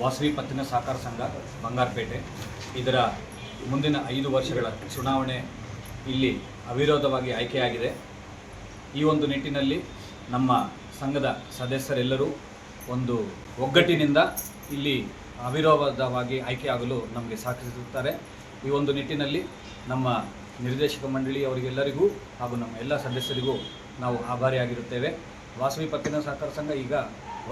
ವಾಸವಿ ಪತ್ತಿನ ಸಹಕಾರ ಸಂಘ, ಬಂಗಾರಪೇಟೆ. ಇದರ ಮುಂದಿನ ಐದು ವರ್ಷಗಳ ಚುನಾವಣೆ ಇಲ್ಲಿ ಅವಿರೋಧವಾಗಿ ಆಯ್ಕೆಯಾಗಿದೆ. ಈ ಒಂದು ನಿಟ್ಟಿನಲ್ಲಿ ನಮ್ಮ ಸಂಘದ ಸದಸ್ಯರೆಲ್ಲರೂ ಒಂದು ಒಗ್ಗಟ್ಟಿನಿಂದ ಇಲ್ಲಿ ಅವಿರೋಧವಾಗಿ ಆಯ್ಕೆಯಾಗಲು ನಮಗೆ ಸಹಕರಿಸುತ್ತಾರೆ. ಈ ಒಂದು ನಿಟ್ಟಿನಲ್ಲಿ ನಮ್ಮ ನಿರ್ದೇಶಕ ಮಂಡಳಿ ಅವರಿಗೆಲ್ಲರಿಗೂ ಹಾಗೂ ನಮ್ಮ ಎಲ್ಲ ಸದಸ್ಯರಿಗೂ ನಾವು ಆಭಾರಿಯಾಗಿರುತ್ತೇವೆ. ವಾಸವಿ ಪತ್ತಿನ ಸಹಕಾರ ಸಂಘ ಈಗ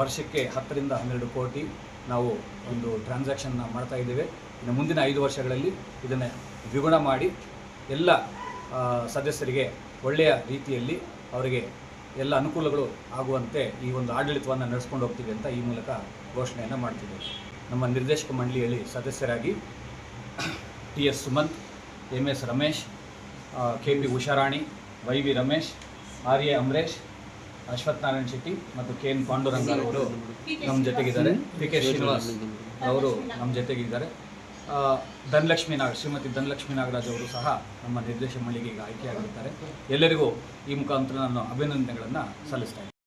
ವರ್ಷಕ್ಕೆ ಹತ್ತರಿಂದ ಹನ್ನೆರಡು ಕೋಟಿ ನಾವು ಒಂದು ಟ್ರಾನ್ಸಾಕ್ಷನ್ನ ಮಾಡ್ತಾ ಇದ್ದೇವೆ. ಇನ್ನು ಮುಂದಿನ ಐದು ವರ್ಷಗಳಲ್ಲಿ ಇದನ್ನು ದ್ವಿಗುಣ ಮಾಡಿ ಎಲ್ಲ ಸದಸ್ಯರಿಗೆ ಒಳ್ಳೆಯ ರೀತಿಯಲ್ಲಿ ಅವರಿಗೆ ಎಲ್ಲ ಅನುಕೂಲಗಳು ಆಗುವಂತೆ ಈ ಒಂದು ಆಡಳಿತವನ್ನು ನಡೆಸ್ಕೊಂಡು ಹೋಗ್ತೀವಿ ಅಂತ ಈ ಮೂಲಕ ಘೋಷಣೆಯನ್ನು ಮಾಡ್ತಿದ್ದೇವೆ. ನಮ್ಮ ನಿರ್ದೇಶಕ ಮಂಡಳಿಯಲ್ಲಿ ಸದಸ್ಯರಾಗಿ T S Sumanth M S Ramesh K P Usharani Y V Ramesh R A Amaresh Ashwath Narayana Shetty ಮತ್ತು ಕೆ ಎನ್ ಪಾಂಡುರಂಗ ಅವರು ನಮ್ಮ ಜೊತೆಗಿದ್ದಾರೆ. ಪಿ ಕೆ ಶ್ರೀನಿವಾಸ್ ಅವರು ನಮ್ಮ ಜೊತೆಗಿದ್ದಾರೆ. ಧನಲಕ್ಷ್ಮಿ ನಾಗ, ಶ್ರೀಮತಿ ಧನಲಕ್ಷ್ಮೀ ನಾಗರಾಜ್ ಅವರು ಸಹ ನಮ್ಮ ನಿರ್ದೇಶಕ ಮಳಿಗೆಗೆ ಈಗ ಆಯ್ಕೆಯಾಗಿರುತ್ತಾರೆ ಎಲ್ಲರಿಗೂ ಈ ಮುಖಾಂತರ ನಾನು ಅಭಿನಂದನೆಗಳನ್ನು ಸಲ್ಲಿಸ್ತಾ